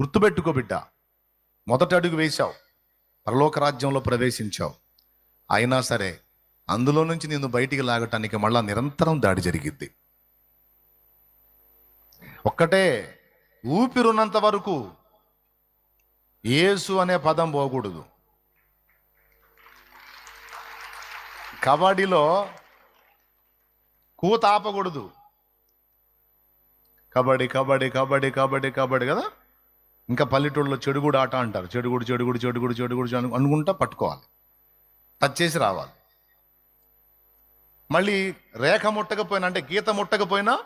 గుర్తుపెట్టుకో బిడ్డ. మొదట అడుగు వేశావు. పరలోక రాజ్యంలో ప్రవేశించావు. అయినా సరే అందులో నుంచి నిన్ను బయటికి లాగటానికి మళ్ళా నిరంతరం దాడి జరిగిద్ది. ఒక్కటే ఊపిరున్నంత వరకు ఏసు అనే పదం పోకూడదు. కబడ్డీలో కూత ఆపకూడదు. కబడ్డీ కబడ్డీ కబడ్డీ కబడ్డీ కబడ్డీ కదా? ఇంకా పల్లెటూళ్ళలో చెడుగుడు ఆట అంటారు. చెడుగుడు చెడుగుడు చెడుగుడు చెడుగుడు అను అనుకుంటా పట్టుకోవాలి. టచ్ చేసి రావాలి. మళ్ళీ రేఖ ముట్టకపోయినా అంటే గీత ముట్టకపోయినా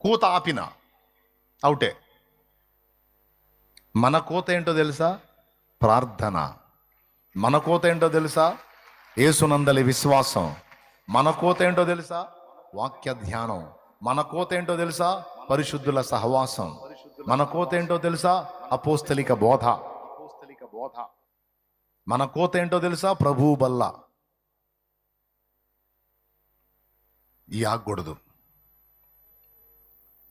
కూత ఆపిన అవుటే. మన కోత ఏంటో తెలుసా? ప్రార్థన. మన కోత ఏంటో తెలుసా? ఏసునందలి విశ్వాసం. మన కోత ఏంటో తెలుసా? వాక్య ధ్యానం. మన కోత ఏంటో తెలుసా? పరిశుద్ధుల సహవాసం. మన కోత ఏంటో తెలుసా? అపోస్తలిక బోధ. అపోస్తలిక బోధ మన కోత ఏంటో తెలుసా? ప్రభు బల్ల. ఈ ఆగకూడదు.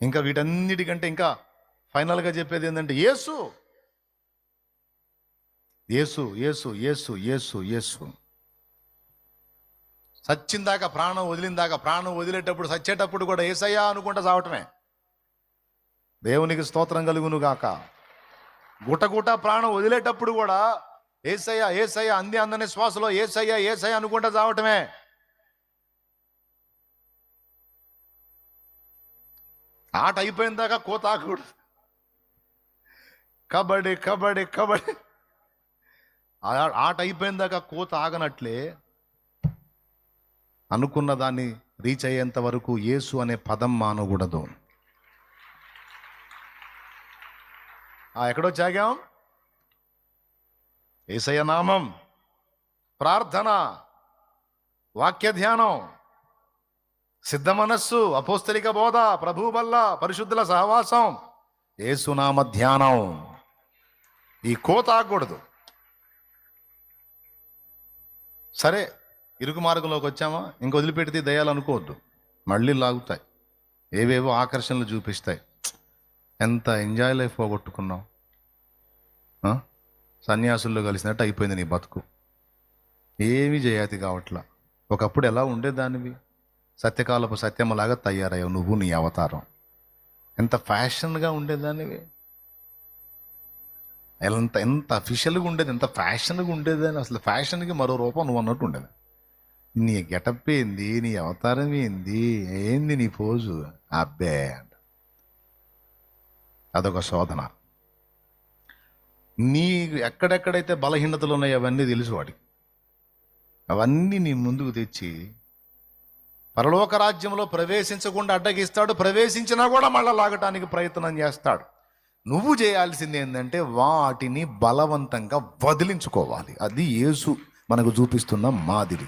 ఇంకా వీటన్నిటికంటే ఇంకా ఫైనల్గా చెప్పేది ఏంటంటే యేసు. యేసు యేసు యేసు యేసు యేసు. సచ్చిందాక ప్రాణం వదిలిందాక ప్రాణం వదిలేటప్పుడు సచ్చేటప్పుడు కూడా ఏసయ్యా అనుకుంటా చావటమే దేవునికి స్తోత్రం కలుగును గాక గుటగుట ప్రాణం వదిలేటప్పుడు కూడా ఏసయ్య ఏసయ్య అంది అందని శ్వాసలో ఏసయ్య ఏసయ్య అనుకుంటా చావటమే. ఆట అయిపోయిన దాకా కోత ఆకూడదు కబడ్డీ కబడ్డీ కబడ్డీ. ఆ- ఆట అయిపోయిన దాకా కోత ఆగనట్లే అనుకున్న దాన్ని రీచ్ అయ్యేంత వరకు యేసు అనే పదం మానకూడదు. ఎక్కడో జాగాం? ఏసయ్య నామం. ప్రార్థన. వాక్య ధ్యానం సిద్ధ మనస్సు అపోస్తలిక బోధ. ప్రభు వల్ల పరిశుద్ధుల సహవాసం. ఏసునామ ధ్యానం. ఈ కోత ఆగకూడదు. సరే ఇరుకు మార్గంలోకి వచ్చామా? ఇంక వదిలిపెడితే దయాలు అనుకోవద్దు. మళ్ళీ లాగుతాయి. ఏవేవో ఆకర్షణలు చూపిస్తాయి. ఎంత ఎంజాయ్ లైఫ్ పోగొట్టుకున్నావు? సన్యాసుల్లో కలిసినట్టు అయిపోయింది నీ బతుకు. ఏమీ జయాతి కావట్లా. ఒకప్పుడు ఎలా ఉండేదానివి? సత్యకాలపు సత్యములాగా తయారయ్యావు నువ్వు నీ అవతారం. ఎంత ఫ్యాషన్గా ఉండేదానివి? ఎంత ఎంత అఫీషియల్గా ఉండేది ఎంత ఫ్యాషన్గా ఉండేది అని అసలు ఫ్యాషన్కి మరో రూపం నువ్వు అన్నట్టు ఉండేది. నీ గెటప్ ఏంది? నీ అవతారం ఏంది? ఏంది నీ పోజు అబ్బే అంట. అదొక శోధన. నీ ఎక్కడెక్కడైతే బలహీనతలు ఉన్నాయో అవన్నీ తెలుసు వాడికి అవన్నీ నీ ముందుకు తెచ్చి పరలోక రాజ్యంలో ప్రవేశించకుండా అడ్డగిస్తాడు ప్రవేశించినా కూడా మళ్ళా లాగటానికి ప్రయత్నం చేస్తాడు. నువ్వు చేయాల్సింది ఏంటంటే వాటిని బలవంతంగా వదిలించుకోవాలి. అది యేసు మనకు చూపిస్తున్న మాదిరి.